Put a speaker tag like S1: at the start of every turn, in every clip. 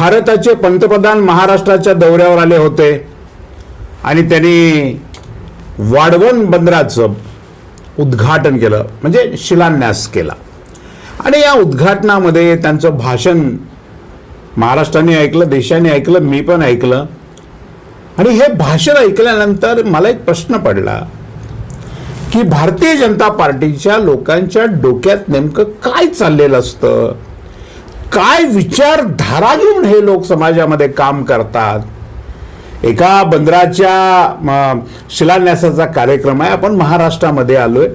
S1: भारताचे पंतप्रधान महाराष्ट्राच्या दौऱ्यावर आले होते. आणि त्यांनी वाढवण बंदराचं उद्घाटन केलं म्हणजे शिलान्यास केला. आणि या उद्घाटनामध्ये त्यांचं भाषण महाराष्ट्राने ऐकलं देशाने ऐकलं मी पण ऐकलं. आणि हे भाषण ऐकल्यानंतर मला एक प्रश्न पडला की भारतीय जनता पार्टीच्या लोकांच्या डोक्यात नेमकं काय चाललेलं असतं? काय विचारधारा घेऊन हे लोक समाजामध्ये काम करतात? एका बंदराच्या शिलान्यासाचा कार्यक्रम आहे. आपण महाराष्ट्रामध्ये आलोय.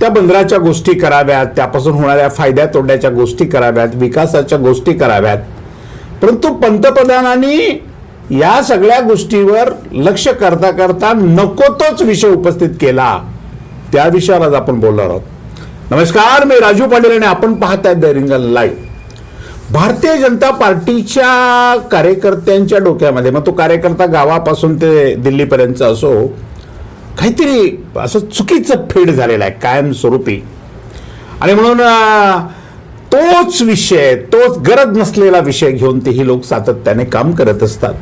S1: त्या बंदराच्या गोष्टी कराव्यात त्यापासून होणाऱ्या फायद्या तोड्याच्या गोष्टी कराव्यात विकासाच्या गोष्टी कराव्यात. परंतु पंतप्रधानांनी या सगळ्या गोष्टीवर लक्ष करता करता नको तोच विषय उपस्थित केला. त्या विषयावर आज आपण बोलणार आहोत. नमस्कार मी राजू पाटील आणि आपण पाहताय द रिंगल लाईव्ह भारतीय जनता पार्टीच्या कार्यकर्त्यांच्या डोक्यामध्ये मग तो कार्यकर्ता गावापासून ते दिल्लीपर्यंत असो काहीतरी असं चुकीचं फेड झालेलं आहे कायमस्वरूपी. आणि म्हणून तोच विषय तोच गरज नसलेला विषय घेऊन तेही लोक सातत्याने काम करत असतात.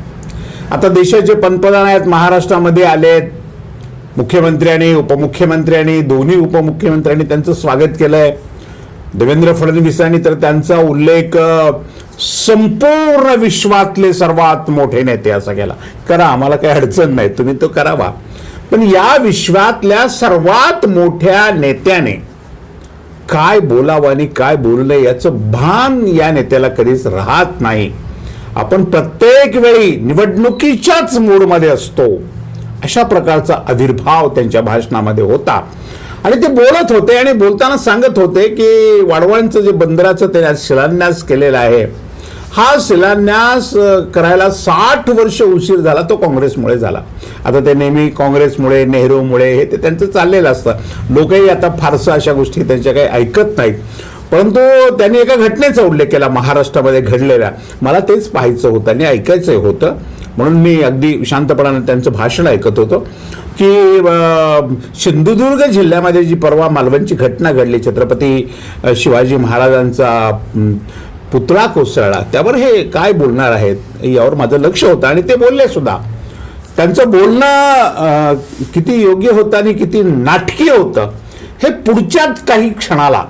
S1: आता देशाचे पंतप्रधान आहेत महाराष्ट्रामध्ये आलेत मुख्यमंत्र्यांनी उपमुख्यमंत्र्यांनी दोन्ही उपमुख्यमंत्र्यांनी त्यांचं स्वागत केलं आहे देवेंद्र फडणवीसांनी तर त्यांचा उल्लेख संपूर्ण विश्वातले सर्वात मोठे नेते असा केला. करा आम्हाला काही अडचण नाही तुम्ही तो करावा. पण या विश्वातल्या सर्वात मोठ्या नेत्याने काय बोलावं आणि काय बोलू नये याचं भान या नेत्याला कधीच राहत नाही. आपण प्रत्येक वेळी निवडणुकीच्याच मूडमध्ये असतो. अशा प्रकारचा आविर्भाव त्यांच्या भाषणामध्ये होता. आणि ते बोलत होते आणि बोलताना सांगत होते की वाढवणचं जे बंदराचं त्याने शिलान्यास केलेला आहे हा शिलान्यास करायला साठ वर्ष उशीर झाला तो काँग्रेसमुळे झाला. आता ते नेहमी काँग्रेसमुळे नेहरूमुळे हे ते त्यांचं चाललेलं असतं. लोकही आता फारसं अशा गोष्टी त्यांच्या काही ऐकत नाहीत. परंतु त्यांनी एका घटनेचा उल्लेख केला महाराष्ट्रामध्ये घडलेल्या. मला तेच पाहायचं होतं आणि ऐकायचं होतं. म्हणून मी अगदी शांतपणाने त्यांचं भाषण ऐकत होतो की सिंधुदुर्ग जिल्ह्यामध्ये जी परवा मालवणची घटना घडली छत्रपती शिवाजी महाराजांचा पुतळा कोसळला त्यावर हे काय बोलणार आहेत यावर माझं लक्ष होतं आणि ते बोलले सुद्धा. त्यांचं बोलणं किती योग्य होतं आणि किती नाटकीय होतं हे पुढच्याच काही क्षणाला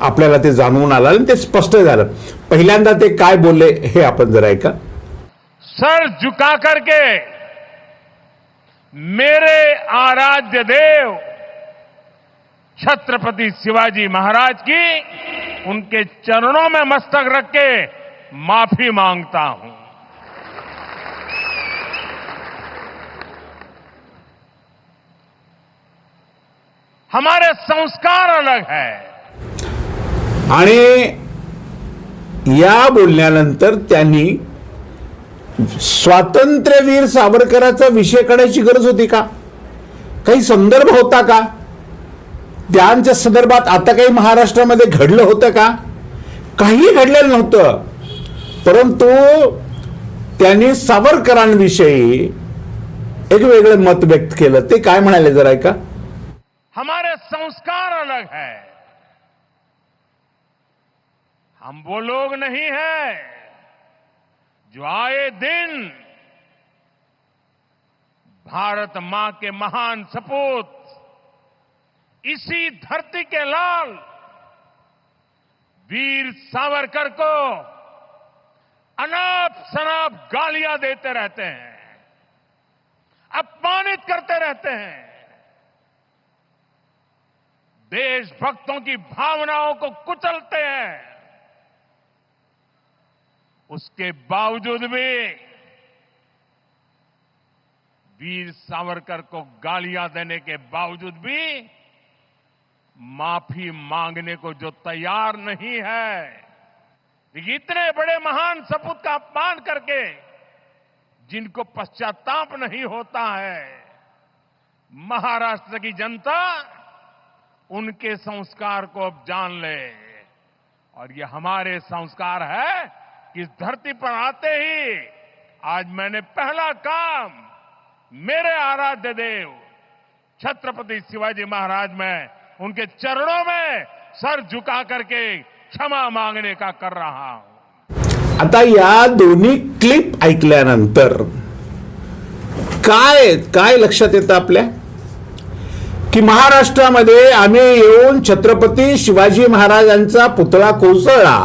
S1: आपल्याला ते जाणवून आलं आणि ते स्पष्ट झालं. पहिल्यांदा ते काय बोलले हे आपण जरा ऐका.
S2: सर झुका करके मेरे आराध्य देव छत्रपति शिवाजी महाराज की उनके चरणों में मस्तक रख के माफी मांगता हूं। हमारे संस्कार अलग है।
S1: आणि या बोलण्यानंतर त्यांनी स्वातंत्र्यवीर सावरकरांचा विषय काढायची गरज होती का? काही संदर्भ होता का? त्यांच्या संदर्भात आता काही महाराष्ट्रामध्ये घडलं होतं का? काही घडलेलं नव्हतं. परंतु त्यांनी सावरकरांविषयी एक वेगळं मत व्यक्त केलं. ते काय म्हणाले जरा ऐका.
S2: हमारे संस्कार अलग है। हम वो लोग नहीं है। जो आए दिन भारत माँ के महान सपूत, इसी धरती के लाल वीर सावरकर को अनाप शनाप गालियाँ देते रहते हैं, अपमानित करते रहते हैं। देशभक्तों की भावनाओं को कुचलते हैं। उसके बावजूद भी वीर सावरकर को गालियाँ देने के बावजूद भी माफ़ी मांगने को जो तैयार नहीं है इतने बड़े महान सपूत का अपमान करके जिनको पश्चाताप नहीं होता है, महाराष्ट्र की जनता उनके संस्कार को अब जान ले। और ये हमारे संस्कार है इस धरती पर आते ही आज मैंने पहला काम मेरे आराध्य देव छत्रपति शिवाजी महाराज में उनके चरणों में सर झुका करके क्षमा मांगने का कर रहा हूं।
S1: आता या दोन्ही क्लिप ऐकल्यानंतर काय काय लक्षात येतं आपल्या? की महाराष्ट्रामध्ये आम्ही येऊन छत्रपती शिवाजी महाराजांचा पुतळा कोसळला.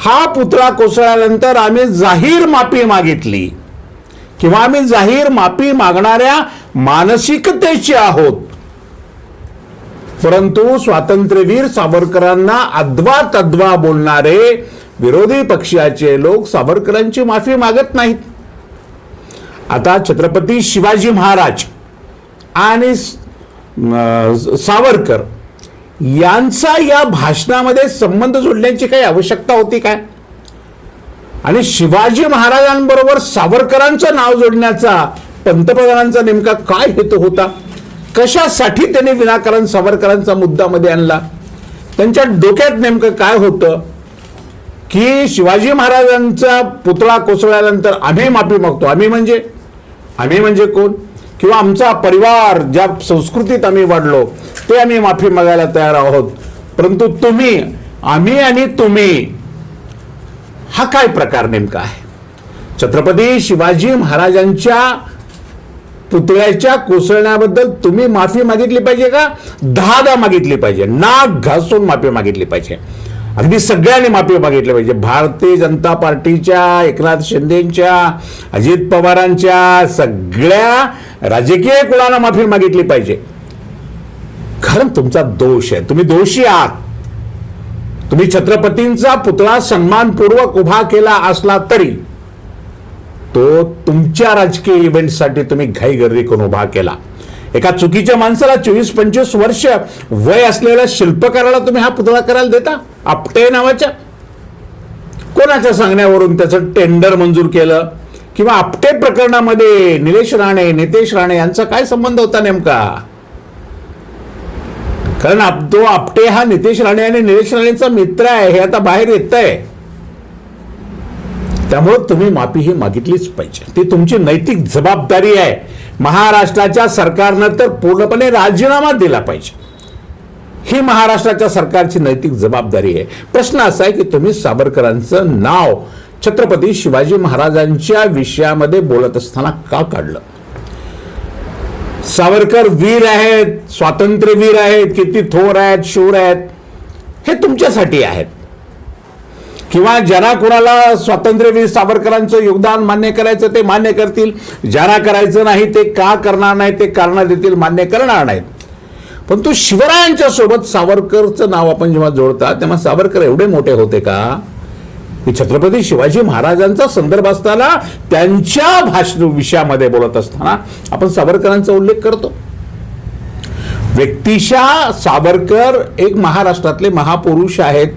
S1: हा पुतळा कोसळल्यानंतर आम्ही जाहीर माफी मागितली. किंवा आम्ही जाहीर माफी मागणाऱ्या मानसिकतेचे आहोत. परंतु स्वातंत्र्यवीर सावरकरांना अद्वा तद्वा बोलणारे विरोधी पक्षाचे लोक सावरकरांची माफी मागत नाहीत. आता छत्रपती शिवाजी महाराज आणि सावरकर यांचा या भाषणामध्ये संबंध जोडण्याची काही आवश्यकता होती काय? आणि शिवाजी महाराजांबरोबर सावरकरांचं नाव जोडण्याचा पंतप्रधानांचा नेमका काय हेतू होता? कशासाठी त्यांनी विनाकारण सावरकरांचा मुद्दा मध्ये आणला? त्यांच्या डोक्यात नेमकं काय होतं? की शिवाजी महाराजांचा पुतळा कोसळल्यानंतर आम्ही माफी मागतो. आम्ही म्हणजे? आम्ही म्हणजे कोण? किंवा आमचा परिवार ज्या संस्कृतीत आम्ही वाढलो ते आम्ही माफी मागायला तयार आहोत. परंतु तुम्ही आम्ही आणि तुम्ही हा काय प्रकार नेमका आहे? छत्रपती शिवाजी महाराजांच्या पुतळ्याच्या कोसळण्याबद्दल तुम्ही माफी मागितली पाहिजे का? दहादा मागितली पाहिजे. नाक घासून माफी मागितली पाहिजे. अगदी सगळ्यांनी माफी मागितली पाहिजे. भारतीय जनता पार्टीच्या एकनाथ शिंदेच्या अजित पवारांच्या सगळ्या राजकीय कुळांना माफी मागितली पाहिजे? कारण तुमचा दोष आहे. तुम्ही दोषी आहात. तुम्ही छत्रपतींचा पुतळा सन्मानपूर्वक उभा केला असला तरी तो तुमच्या राजकीय इव्हेंटसाठी तुम्ही घाई गर्दी करून उभा केला. एका चुकीच्या माणसाला चोवीस पंचवीस वर्ष वय असलेल्या शिल्पकाराला तुम्ही हा पुतळा करायला देता? आपटे नावाच्या? कोणाच्या सांगण्यावरून त्याचं टेंडर मंजूर केलं? किंवा आपटे प्रकरणामध्ये निलेश राणे नितेश राणे यांचा काय संबंध होता नेमका? कारण आप- तो आपटे हा नितेश राणे आणि निलेश राणेचा मित्र आहे हे आता बाहेर येत आहे त्यामुळे तुम्ही माफी ही मागितलीच पाहिजे. ती तुमची नैतिक जबाबदारी आहे. महाराष्ट्राच्या सरकारनं तर पूर्णपणे राजीनामा दिला पाहिजे. ही महाराष्ट्राच्या सरकारची नैतिक जबाबदारी आहे. प्रश्न असा आहे की तुम्ही सावरकरांचं नाव छत्रपती शिवाजी महाराजांच्या विषयामध्ये बोलत असताना का काढलं? सावरकर वीर आहेत स्वातंत्र्यवीर आहेत किती थोर आहेत शूर आहेत हे तुमच्यासाठी आहेत. किंवा ज्यांना कोणाला स्वातंत्र्यवीर सावरकरांचं योगदान मान्य करायचं ते मान्य करतील ज्यांना करायचं नाही ते का करणार नाही ते कारणं देतील मान्य करणार नाहीत. पण तो शिवरायांच्या सोबत सावरकरचं नाव आपण जेव्हा जोडता तेव्हा सावरकर एवढे मोठे होते का? की छत्रपती शिवाजी महाराजांचा संदर्भ असताना त्यांच्या भाषण विषयामध्ये बोलत असताना आपण सावरकरांचा उल्लेख करतो. व्यक्तिशा सावरकर एक महाराष्ट्रातले महापुरुष आहेत.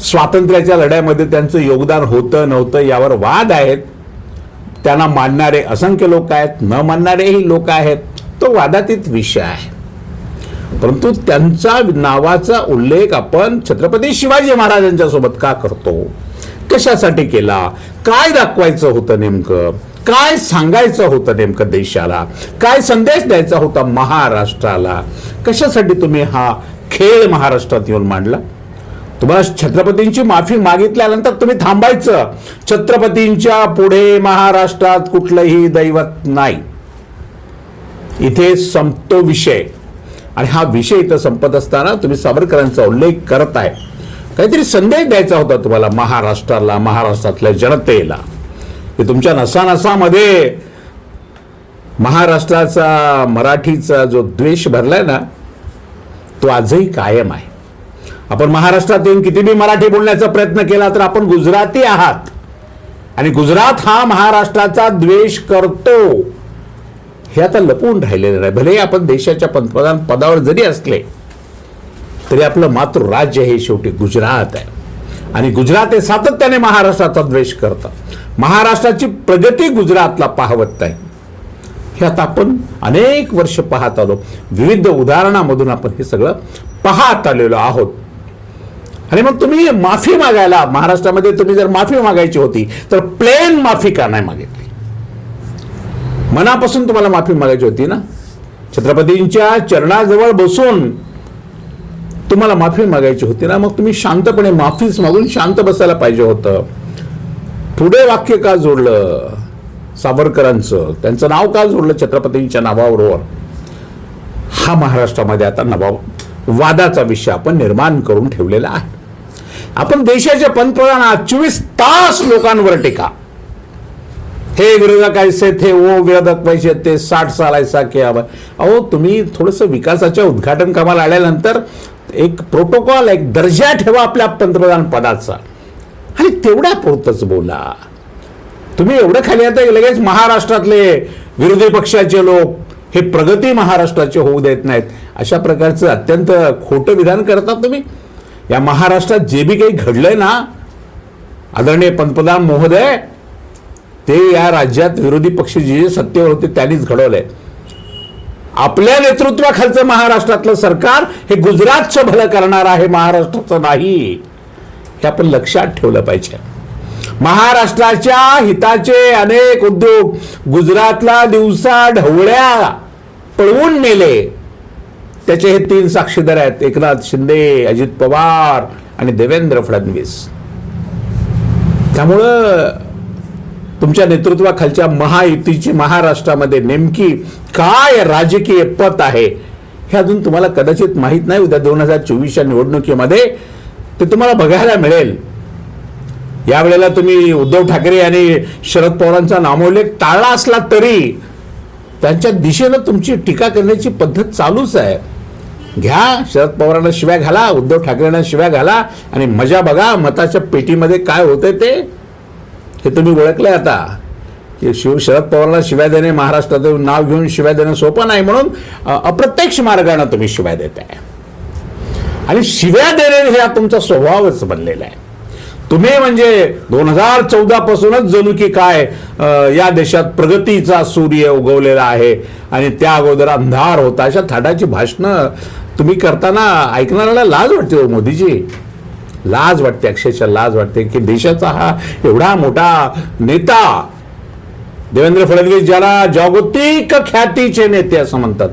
S1: स्वातंत्र्याच्या लढ्यामध्ये त्यांचं योगदान होतं नव्हतं यावर वाद आहेत. त्यांना मानणारे असंख्य लोक आहेत न मानणारेही लोक आहेत. तो वादातीत विषय आहे. परंतु त्यांचा नावाचा उल्लेख आपण छत्रपती शिवाजी महाराजांच्या सोबत का करतो? कशासाठी केला? काय दाखवायचं होतं नेमकं? काय सांगायचं होतं नेमकं देशाला? काय संदेश द्यायचा होता महाराष्ट्राला? कशासाठी तुम्ही हा खेळ महाराष्ट्रात येऊन मांडला? तुम्हाला छत्रपतींची माफी मागितल्यानंतर तुम्ही थांबायचं. छत्रपतींच्या पुढे महाराष्ट्रात कुठलंही दैवत नाही. इथे संपतो विषय. आणि हा विषय इथं संपत असताना तुम्ही सावरकरांचा उल्लेख करत आहे काहीतरी संदेश द्यायचा होता तुम्हाला महाराष्ट्राला महाराष्ट्रातल्या जनतेला की तुमच्या नसानसामध्ये महाराष्ट्राचा मराठीचा जो द्वेष भरलाय ना तो आजही कायम आहे. आपण महाराष्ट्रात येऊन किती बी मराठी बोलण्याचा प्रयत्न केला तर आपण गुजराती आहात. आणि गुजरात हा महाराष्ट्राचा द्वेष करतो. हे आता लपवून राहिलेलं नाही. भले आपण देशाच्या पंतप्रधान पदावर जरी असले तरी आपलं मातृराज्य हे शेवटी गुजरात आहे. आणि गुजरात हे सातत्याने महाराष्ट्राचा द्वेष करतं. महाराष्ट्राची प्रगती गुजरातला पाहवत आहे. हे आता आपण अनेक वर्ष पाहत आलो. विविध उदाहरणामधून आपण हे सगळं पाहत आलेलो आहोत. आणि मग तुम्ही माफी मागायला महाराष्ट्रामध्ये तुम्ही जर माफी मागायची होती तर प्लेन माफी का नाही मागितली? मनापासून तुम्हाला माफी मागायची होती ना? छत्रपतींच्या चरणाजवळ बसून तुम्हाला माफी मागायची होती ना मग तुम्ही शांतपणे माफीच मागून शांत बसायला पाहिजे होतं. पुढे वाक्य का जोडलं? सावरकरांचं. त्यांचं नाव का जोडलं छत्रपतींच्या नावाबरोबर? हा महाराष्ट्रामध्ये आता नवा वादाचा विषय आपण निर्माण करून ठेवलेला आहे. आपण देशाच्या पंतप्रधान आज चोवीस तास लोकांवर टीका. हे विरोधक ऐसे थे ओ विरोधक पैसे ते साठ साल ऐसा किया अहो तुम्ही थोडंसं विकासाच्या उद्घाटन कामाला आल्यानंतर एक प्रोटोकॉल एक दर्जा ठेवा आपल्या पंतप्रधान पदाचा. आणि तेवढ्या पुरतच बोला. तुम्ही एवढं खाली आता लगेच महाराष्ट्रातले विरोधी पक्षाचे लोक हे प्रगती महाराष्ट्राचे होऊ देत नाहीत. अशा प्रकारचं अत्यंत खोटं विधान करतात तुम्ही. या महाराष्ट्रात जे बी काही घडलंय ना आदरणीय पंतप्रधान महोदय ते या राज्यात विरोधी पक्ष जे जे सत्तेवर होते त्यांनीच घडवलंय. आपल्या नेतृत्वाखालचं महाराष्ट्रातलं सरकार हे गुजरातचं भलं करणार आहे महाराष्ट्राचं नाही. हे आपण लक्षात ठेवलं पाहिजे. महाराष्ट्राच्या हिताचे अनेक उद्योग गुजरातला दिवसा ढवळ्या पळवून नेले त्याचे हे तीन साक्षीदार आहेत एकनाथ शिंदे अजित पवार आणि देवेंद्र फडणवीस. त्यामुळं तुमच्या नेतृत्वाखालच्या महायुतीची महाराष्ट्रामध्ये नेमकी काय राजकीय पत आहे हे अजून तुम्हाला कदाचित माहीत नाही. उद्या दोन हजार चोवीसच्या निवडणुकीमध्ये ते तुम्हाला बघायला मिळेल. यावेळेला तुम्ही उद्धव ठाकरे आणि शरद पवारांचा नामोल्लेख टाळला असला तरी त्यांच्या दिशेनं तुमची टीका करण्याची पद्धत चालूच आहे. घ्या शरद पवारांना शिव्या घाला उद्धव ठाकरेंना शिव्या घाला आणि मजा बघा मताच्या पेटीमध्ये काय होतंय ते हे तुम्ही ओळखलंय आता. की शिव शरद पवारांना शिवाय देणे महाराष्ट्रात नाव घेऊन शिवाय देणं सोपं नाही म्हणून अप्रत्यक्ष मार्गाने तुम्ही शिवाय देत आहे आणि शिव्या देणे हे हा तुमचा स्वभावच बनलेला आहे. तुम्ही म्हणजे दोन हजार चौदा पासूनच जणू की काय या देशात प्रगतीचा सूर्य उगवलेला आहे आणि त्या अगोदर अंधार होता. अशा थाटाची भाषणं तुम्ही करताना ऐकणाऱ्याला लाज वाटते हो मोदीजी. लाज वाटते अक्षरशः लाज वाटते की देशाचा हा एवढा मोठा नेता देवेंद्र फडणवीस ज्याला जागतिक ख्यातीचे नेते असं म्हणतात.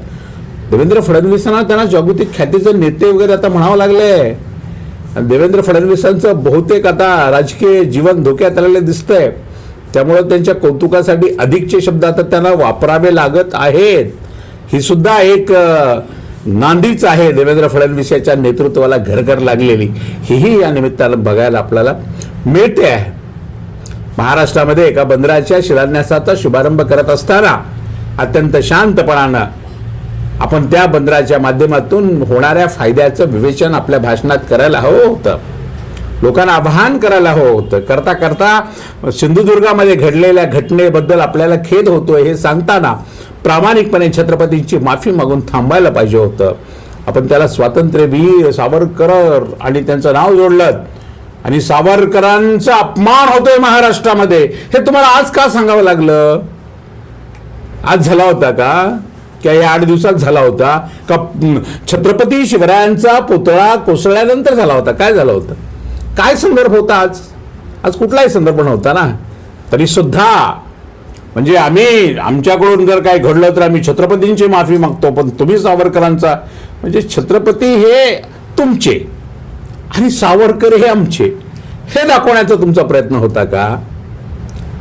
S1: देवेंद्र फडणवीसांना त्यांना जागतिक ख्यातीचे नेते वगैरे आता म्हणावं लागले. देवेंद्र फडणवीसांचं बहुतेक आता राजकीय जीवन धोक्यात आलेलं दिसतंय. त्यामुळं त्यांच्या कौतुकासाठी अधिकचे शब्द आता त्यांना वापरावे लागत आहेत. ही सुद्धा एक नांदीच आहे देवेंद्र फडणवीस याच्या नेतृत्वाला घरघर लागलेली. हीही या निमित्तानं बघायला आपल्याला मिळते आहे. महाराष्ट्रामध्ये एका बंदराच्या शिलान्यासाचा शुभारंभ करत असताना अत्यंत शांतपणानं आपण त्या बंदराच्या माध्यमातून होणाऱ्या फायद्याचं विवेचन आपल्या भाषणात करायला हवं होतं. लोकांना आवाहन करायला हवं होतं. करता करता सिंधुदुर्गामध्ये घडलेल्या घटनेबद्दल आपल्याला खेद होतोय हे सांगताना प्रामाणिकपणे छत्रपतींची माफी मागून थांबायला पाहिजे होतं. आपण त्याला स्वातंत्र्यवीर सावरकर आणि त्यांचं नाव जोडलं. आणि सावरकरांचा अपमान होतोय महाराष्ट्रामध्ये. हे तुम्हाला आज का सांगावं लागलं? आज झाला होता का? किंवा या आठ दिवसात झाला होता? का छत्रपती शिवरायांचा पुतळा कोसळल्यानंतर झाला होता? काय झालं होतं? काय संदर्भ होता आज? आज कुठलाही संदर्भ नव्हता ना? तरी सुद्धा म्हणजे आम्ही आमच्याकडून जर काय घडलं तर आम्ही छत्रपतींची माफी मागतो पण तुम्ही सावरकरांचा म्हणजे छत्रपती हे तुमचे आणि सावरकर हे आमचे. हे दाखवण्याचा तुमचा प्रयत्न होता का?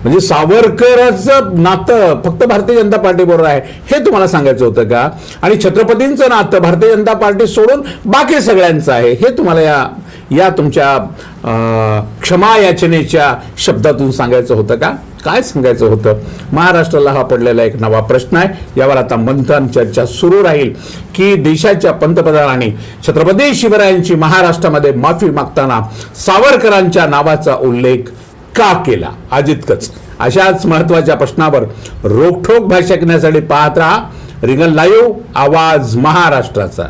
S1: म्हणजे सावरकरचं नातं फक्त भारतीय जनता पार्टी बरोबर आहे हे तुम्हाला सांगायचं होतं का? आणि छत्रपतींचं नातं भारतीय जनता पार्टी सोडून बाकी सगळ्यांचं आहे हे तुम्हाला या या तुमच्या क्षमा याचनेच्या शब्दातून सांगायचं होतं का? काय सांगायचं होतं? महाराष्ट्राला हा पडलेला एक नवा प्रश्न आहे. यावर आता मंथन चर्चा सुरू राहील. की देशाच्या पंतप्रधानांनी छत्रपती शिवरायांची महाराष्ट्रामध्ये माफी मागताना सावरकरांच्या नावाचा उल्लेख का केला? अजितकच. अशाच महत्त्वाच्या प्रश्नावर रोखठोक भाषा करण्यासाठी पाहत राहा. रिंगण लाईव्ह आवाज महाराष्ट्राचा.